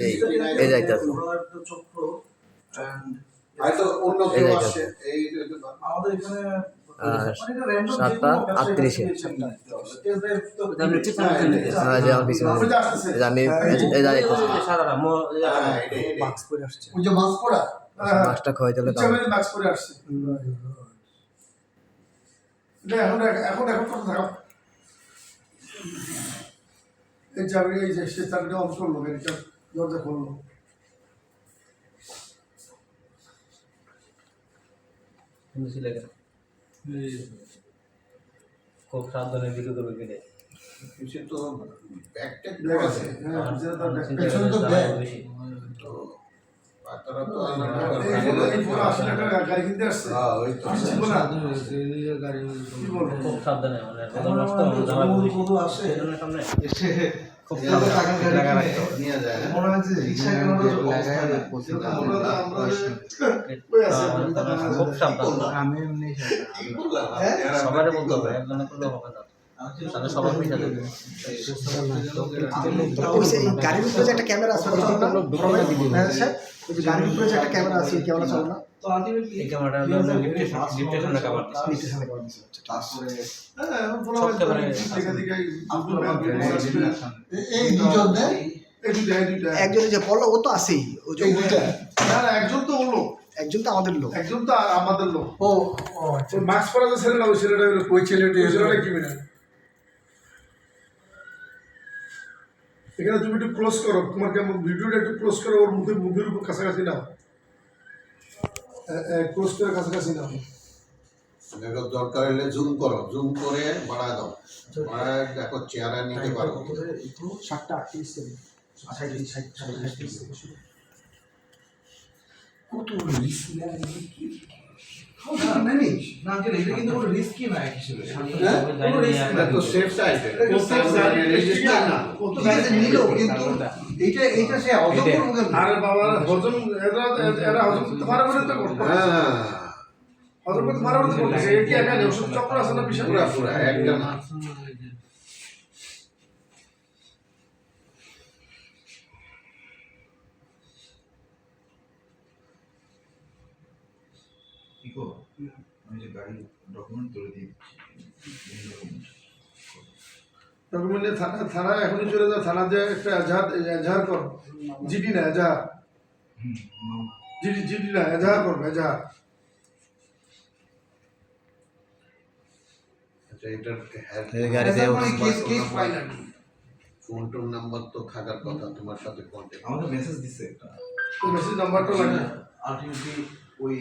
এই এই যাইতেছে আর সাতটা আটত্রিশে। হ্যাঁ আমি হ্যাঁ, হ্যাঁ, মাছটা খাওয়াইতে হলে ইচ্ছা করে মাস্ক পরে আসছে। এটা এখন এখন এখন কথা এই চাবি এই সে অন করল গাড়িটা দরজা খুললো খুব সাবধানে ভিডিও করবে কিনে সে তো ব্যাগ ব্যাগ আছে আছে হ্যাঁ পিছনে তার ব্যাগ। চিন্তা পেছনে তো ব্যাগ তো তারা তো এই পুরো এই পুরো আশি লাখ টাকা গাড়ি কিনতে আসছে। হ্যাঁ ওই তো। কি বলব? খুব সাবধানে মানে আসে। সামনে। খুব কিনে। রাখতে হবে। নিয়ে যায়? মনে হচ্ছে রিক্সা কেনার অবস্থা নাই। আমরা আমরা ওই আছে, আহ, খুব সাবধান কি বললাম হ্যাঁ? বলতে হবে একজনে করলে হবে না সবার দেবে। যে এই গাড়ির উপরে যে একটা ক্যামেরা আছে না? গাড়ির উপরে যে একটা ক্যামেরা আছে ক্যামেরা চলে এই ক্যামেরাটা হলো কভার। আচ্ছা। হ্যাঁ, সব হয় এই হ্যাঁ, দুজন। একজন যে পড়ল ও তো আছেই। ও যে না, না, একজন তো লোক। একজন তো আমাদের লোক। একজন তো আমাদের লোক। ও মাস্ক পরা যে ছেলেটা ওই ছেলেটা ওই ছেলেটা ওই ছেলেটা কি মিলে এখানে তুমি একটু ক্লোজ করো। তোমার কেমন? ভিডিওটা একটু ক্লোজ করো ওর মুখে মুখের উপর কাছাকাছি নাও। ক্লোজ করে কাছাকাছি নাও। দরকার হলে জুম করো। জুম করে বাড়া দাও। বাড়ায় দেখো চেহারা নিতে পারো। সাতটা আটত্রিশ শুরু। কত এইটা এইটা সে হজম আরে বাবা হজম এরা এরা হজম করতে পারে বলে তো হ্যাঁ হজম করতে পারে বলে তো করতেছে এটা কি একা নেই ওষুধ চক্র আছে না বিশাল পুরা পুরা একটা না আমি যে গাড়ির ডকুমেন্ট তুলে দিই ডকুমেন্ট থানা থানা এখনই চলে যাও থানা যে একটা এজাহার এজাহার কর। জিডি না এজাহার। জিডি জিডি না এজাহার করবে এজাহার। আচ্ছা গাড়িতে এজাহার মানে ফোন টোন নাম্বার তো থাকার কথা তোমার সাথে কন্ট্যাক্ট আমাকে মেসেজ দিছে একটা। তো মেসেজ নাম্বারটা লাগে আলটিমেটলি ওই